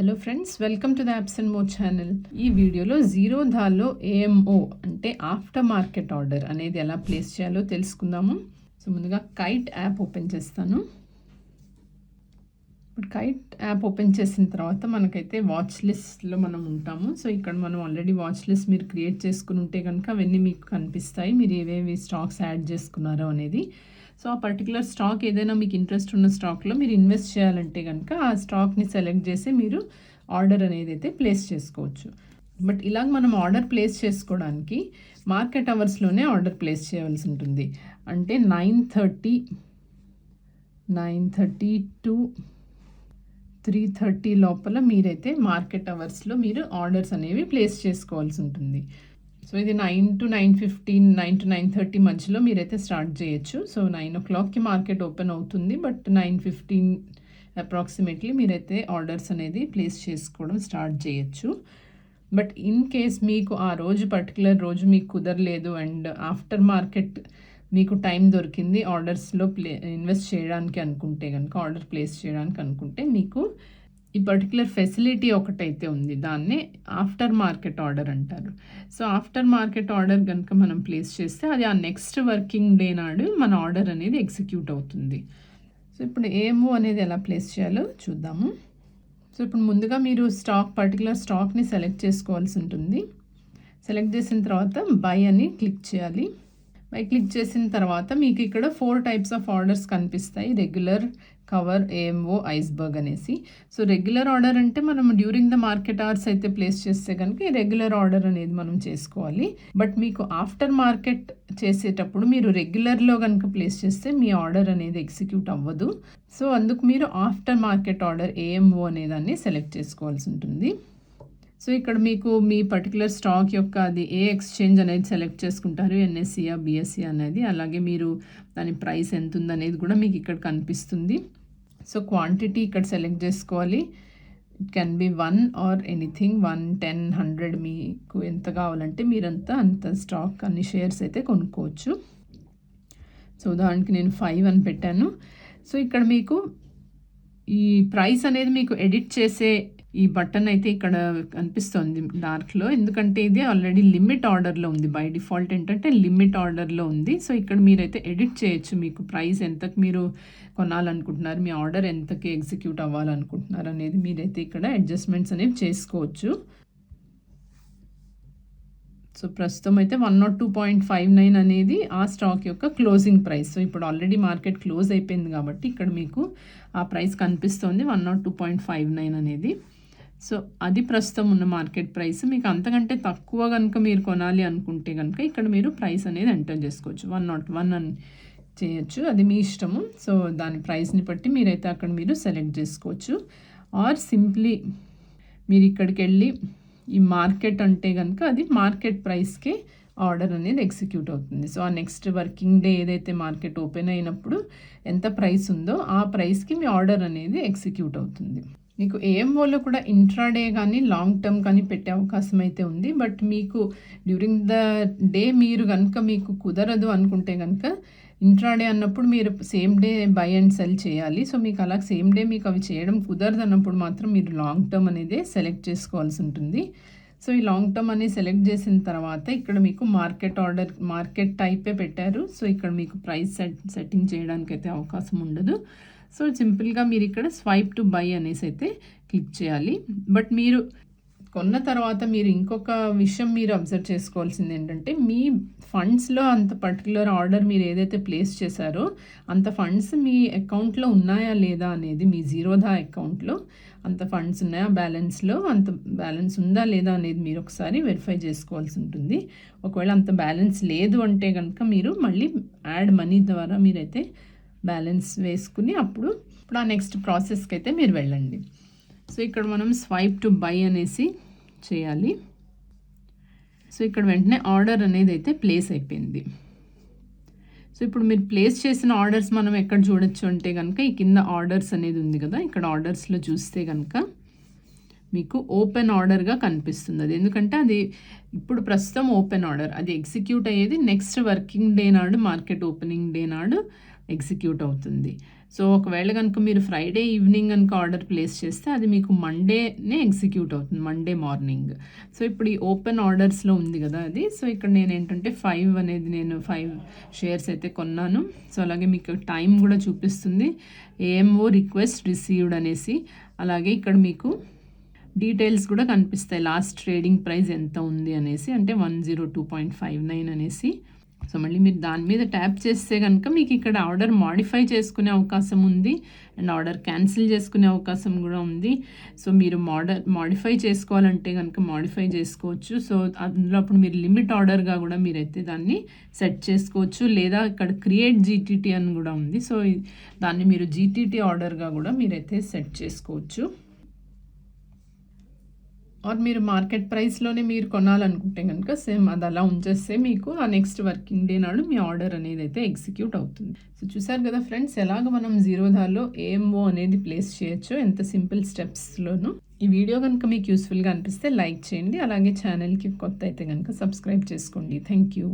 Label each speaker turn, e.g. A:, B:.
A: Hello friends welcome to the apps and more channel ఈ వీడియోలో zero ధాల్లో AMO అంటే ఆఫ్టర్ మార్కెట్ ఆర్డర్ అనేది ఎలా ప్లేస్ చేయాలో తెలుసుకుందాము. సో ముందుగా కైట్ యాప్ ఓపెన్ చేస్తాను. ఇప్పుడు కైట్ యాప్ ఓపెన్ చేసిన తర్వాత మనకైతే వాచ్ లిస్ట్లో మనం ఉంటాము. సో ఇక్కడ మనం ఆల్రెడీ వాచ్ లిస్ట్ మీరు క్రియేట్ చేసుకుని ఉంటే కనుక అవన్నీ మీకు కనిపిస్తాయి. మీరు ఏవేవి స్టాక్స్ యాడ్ చేసుకున్నారో అనేది. సో ఆ పర్టికులర్ స్టాక్ ఏదైనా మీకు ఇంట్రెస్ట్ ఉన్న స్టాక్లో మీరు ఇన్వెస్ట్ చేయాలంటే కనుక ఆ స్టాక్ని సెలెక్ట్ చేసి మీరు ఆర్డర్ అనేది అయితే ప్లేస్ చేసుకోవచ్చు. బట్ ఇలాగ మనం ఆర్డర్ ప్లేస్ చేసుకోవడానికి మార్కెట్ అవర్స్లోనే ఆర్డర్ ప్లేస్ చేయవలసి ఉంటుంది. అంటే nine thirty nine thirty to three thirty లోపల మీరైతే మార్కెట్ అవర్స్లో మీరు ఆర్డర్స్ అనేవి ప్లేస్ చేసుకోవాల్సి ఉంటుంది. సో ఇది nine to nine fifteen nine to nine thirty మధ్యలో మీరైతే స్టార్ట్ చేయొచ్చు. సో నైన్ ఓ క్లాక్కి మార్కెట్ ఓపెన్ అవుతుంది. బట్ నైన్ ఫిఫ్టీన్ అప్రాక్సిమేట్లీ మీరైతే ఆర్డర్స్ అనేది ప్లేస్ చేసుకోవడం స్టార్ట్ చేయొచ్చు. బట్ ఇన్ కేస్ మీకు ఆ రోజు పర్టికులర్ రోజు మీకు కుదరలేదు అండ్ ఆఫ్టర్ మార్కెట్ మీకు టైం దొరికింది ఆర్డర్స్లో ప్లే ఇన్వెస్ట్ చేయడానికి అనుకుంటే కనుక ఆర్డర్ ప్లేస్ చేయడానికి అనుకుంటే మీకు ఈ పర్టికులర్ ఫెసిలిటీ ఒకటైతే ఉంది దాన్నే ఆఫ్టర్ మార్కెట్ ఆర్డర్ అంటారు. సో ఆఫ్టర్ మార్కెట్ ఆర్డర్ కనుక మనం ప్లేస్ చేస్తే అది ఆ నెక్స్ట్ వర్కింగ్ డే నాడు మన ఆర్డర్ అనేది ఎగ్జిక్యూట్ అవుతుంది. సో ఇప్పుడు ఏమో అనేది ఎలా ప్లేస్ చేయాలో చూద్దాము. సో ఇప్పుడు ముందుగా మీరు స్టాక్ పర్టికులర్ స్టాక్ని సెలెక్ట్ చేసుకోవాల్సి ఉంటుంది. సెలెక్ట్ చేసిన తర్వాత బై అని క్లిక్ చేయాలి. పై క్లిక్ చేసిన తర్వాత మీకు ఇక్కడ ఫోర్ టైప్స్ ఆఫ్ ఆర్డర్స్ కనిపిస్తాయి. రెగ్యులర్ కవర్ ఏఎంఓ ఐస్బర్గ్ అనేసి. సో రెగ్యులర్ ఆర్డర్ అంటే మనం డ్యూరింగ్ ద మార్కెట్ అవర్స్ అయితే ప్లేస్ చేస్తే కనుక ఈ రెగ్యులర్ ఆర్డర్ అనేది మనం చేసుకోవాలి. బట్ మీకు ఆఫ్టర్ మార్కెట్ చేసేటప్పుడు మీరు రెగ్యులర్లో కనుక ప్లేస్ చేస్తే మీ ఆర్డర్ అనేది ఎగ్జిక్యూట్ అవ్వదు. సో అందుకు మీరు ఆఫ్టర్ మార్కెట్ ఆర్డర్ ఏఎంఓ అనేదాన్ని సెలెక్ట్ చేసుకోవాల్సి ఉంటుంది. సో ఇక్కడ మీకు మీ పర్టికులర్ స్టాక్ యొక్క అది ఏ ఎక్స్చేంజ్ అనేది సెలెక్ట్ చేసుకుంటారు? ఎన్ఎస్సియా బిఎస్సి అనేది? అలాగే మీరు దాని ప్రైస్ ఎంత ఉందనేది కూడా మీకు ఇక్కడ కనిపిస్తుంది. సో క్వాంటిటీ ఇక్కడ సెలెక్ట్ చేసుకోవాలి. It can be one or anything one ten hundred మీకు ఎంత కావాలంటే మీరంతా అంత స్టాక్ అన్ని షేర్స్ అయితే కొనుక్కోవచ్చు. సో ఉదాహరణకి నేను ఫైవ్ అని పెట్టాను. సో ఇక్కడ మీకు ఈ ప్రైస్ అనేది మీకు ఎడిట్ చేసే ఈ బటన్ అయితే ఇక్కడ కనిపిస్తుంది డార్క్లో. ఎందుకంటే ఇది ఆల్రెడీ లిమిట్ ఆర్డర్లో ఉంది. బై డిఫాల్ట్ ఏంటంటే లిమిట్ ఆర్డర్లో ఉంది. సో ఇక్కడ మీరైతే ఎడిట్ చేయొచ్చు మీకు ప్రైస్ ఎంతకు మీరు కొనాలనుకుంటున్నారు మీ ఆర్డర్ ఎంతకి ఎగ్జిక్యూట్ అవ్వాలనుకుంటున్నారు అనేది మీరైతే ఇక్కడ అడ్జస్ట్మెంట్స్ అనేవి చేసుకోవచ్చు. సో ప్రస్తుతం అయితే one nought two point five nine అనేది ఆ స్టాక్ యొక్క క్లోజింగ్ ప్రైస్. సో ఇప్పుడు ఆల్రెడీ మార్కెట్ క్లోజ్ అయిపోయింది కాబట్టి ఇక్కడ మీకు ఆ ప్రైస్ కనిపిస్తుంది one nought two point five nine అనేది. సో అది ప్రస్తుతం ఉన్న మార్కెట్ ప్రైస్. మీకు అంతకంటే తక్కువ కనుక మీరు కొనాలి అనుకుంటే కనుక ఇక్కడ మీరు ప్రైస్ అనేది ఎంటర్ చేసుకోవచ్చు. వన్ నాట్ వన్ అని చేయొచ్చు. అది మీ ఇష్టము. సో దాని ప్రైస్ని బట్టి మీరైతే అక్కడ మీరు సెలెక్ట్ చేసుకోవచ్చు. ఆర్ సింప్లీ మీరు ఇక్కడికి వెళ్ళి ఈ మార్కెట్ అంటే కనుక అది మార్కెట్ ప్రైస్కే ఆర్డర్ అనేది ఎగ్జిక్యూట్ అవుతుంది. సో ఆ నెక్స్ట్ వర్కింగ్ డే ఏదైతే మార్కెట్ ఓపెన్ అయినప్పుడు ఎంత ప్రైస్ ఉందో ఆ ప్రైస్కి మీ ఆర్డర్ అనేది ఎగ్జిక్యూట్ అవుతుంది. మీకు ఏఎంఓలో కూడా ఇంట్రాడే కానీ లాంగ్ టర్మ్ కానీ పెట్టే అవకాశం అయితే ఉంది. బట్ మీకు డ్యూరింగ్ ద డే మీరు కనుక మీకు కుదరదు అనుకుంటే కనుక ఇంట్రాడే అన్నప్పుడు మీరు same day buy and sell చేయాలి. సో మీకు అలా సేమ్ డే మీకు అవి చేయడం కుదరదు అన్నప్పుడు మాత్రం మీరు లాంగ్ టర్మ్ అనేది సెలెక్ట్ చేసుకోవాల్సి ఉంటుంది. సో ఈ లాంగ్ టర్మ్ అనేది సెలెక్ట్ చేసిన తర్వాత ఇక్కడ మీకు మార్కెట్ ఆర్డర్ మార్కెట్ టైపే పెట్టారు. సో ఇక్కడ మీకు ప్రైస్ సెట్ సెట్టింగ్ చేయడానికి అయితే అవకాశం ఉండదు. సో సింపుల్గా మీరు ఇక్కడ స్వైప్ టు బై అనేసి అయితే క్లిక్ చేయాలి. బట్ మీరు కొన్న తర్వాత మీరు ఇంకొక విషయం మీరు అబ్జర్వ్ చేసుకోవాల్సింది ఏంటంటే మీ ఫండ్స్లో అంత పర్టికులర్ ఆర్డర్ మీరు ఏదైతే ప్లేస్ చేశారో అంత ఫండ్స్ మీ అకౌంట్లో ఉన్నాయా లేదా అనేది మీ జీరోధా అకౌంట్లో అంత ఫండ్స్ ఉన్నాయా బ్యాలెన్స్లో అంత బ్యాలెన్స్ ఉందా లేదా అనేది మీరు ఒకసారి వెరిఫై చేసుకోవాల్సి ఉంటుంది. ఒకవేళ అంత బ్యాలెన్స్ లేదు అంటే కనుక మీరు మళ్ళీ యాడ్ మనీ ద్వారా మీరైతే బ్యాలెన్స్ వేసుకుని అప్పుడు ఇప్పుడు ఆ నెక్స్ట్ ప్రాసెస్కి అయితే మీరు వెళ్ళండి. సో ఇక్కడ మనం స్వైప్ టు బై అనేసి చేయాలి. సో ఇక్కడ వెంటనే ఆర్డర్ అనేది అయితే ప్లేస్ అయిపోయింది. సో ఇప్పుడు మీరు ప్లేస్ చేసిన ఆర్డర్స్ మనం ఎక్కడ చూడొచ్చు అంటే కనుక ఈ కింద ఆర్డర్స్ అనేది ఉంది కదా ఇక్కడ ఆర్డర్స్లో చూస్తే కనుక మీకు ఓపెన్ ఆర్డర్గా కనిపిస్తుంది. అది ఎందుకంటే అది ఇప్పుడు ప్రస్తుతం ఓపెన్ ఆర్డర్ అది ఎగ్జిక్యూట్ అయ్యేది నెక్స్ట్ వర్కింగ్ డే నాడు మార్కెట్ ఓపెనింగ్ డే నాడు ఎగ్జిక్యూట్ అవుతుంది. సో ఒకవేళ కనుక మీరు ఫ్రైడే ఈవినింగ్ కనుక ఆర్డర్ ప్లేస్ చేస్తే అది మీకు మండేనే ఎగ్జిక్యూట్ అవుతుంది మండే మార్నింగ్. సో ఇప్పుడు ఈ ఓపెన్ ఆర్డర్స్లో ఉంది కదా అది. సో ఇక్కడ నేను ఏంటంటే ఫైవ్ అనేది నేను ఫైవ్ షేర్స్ అయితే కొన్నాను. సో అలాగే మీకు టైం కూడా చూపిస్తుంది. ఏఎంఓ రిక్వెస్ట్ రిసీవ్డ్ అనేసి. అలాగే ఇక్కడ మీకు డీటెయిల్స్ కూడా కనిపిస్తాయి. లాస్ట్ ట్రేడింగ్ ప్రైస్ ఎంత ఉంది అనేసి. అంటే one zero two point five nine అనేసి. సో మళ్ళీ మీరు దాని మీద ట్యాప్ చేస్తే కనుక మీకు ఇక్కడ ఆర్డర్ మాడిఫై చేసుకునే అవకాశం ఉంది. అండ్ ఆర్డర్ క్యాన్సిల్ చేసుకునే అవకాశం కూడా ఉంది. సో మీరు మోడర్ మాడిఫై చేసుకోవాలంటే కనుక మాడిఫై చేసుకోవచ్చు. సో అందులో అప్పుడు మీరు లిమిట్ ఆర్డర్గా కూడా మీరైతే దాన్ని సెట్ చేసుకోవచ్చు. లేదా ఇక్కడ క్రియేట్ జీటీటీ అని కూడా ఉంది. సో దాన్ని మీరు జీటీటీ ఆర్డర్గా కూడా మీరైతే సెట్ చేసుకోవచ్చు. ఆర్ మీరు మార్కెట్ ప్రైస్లోనే మీరు కొనాలనుకుంటే కనుక సేమ్ అది అలా ఉంచేస్తే మీకు ఆ నెక్స్ట్ వర్కింగ్ డే నాడు మీ ఆర్డర్ అనేది అయితే ఎగ్జిక్యూట్ అవుతుంది. సో చూసారు కదా ఫ్రెండ్స్ ఎలాగ మనం జీరోధాలో ఏఎంఓ అనేది ప్లేస్ చేయొచ్చు ఎంత సింపుల్ స్టెప్స్లోనూ ఈ వీడియో కనుక మీకు యూస్ఫుల్గా అనిపిస్తే లైక్ చేయండి. అలాగే ఛానల్కి కొత్త అయితే కనుక సబ్స్క్రైబ్ చేసుకోండి. Thank you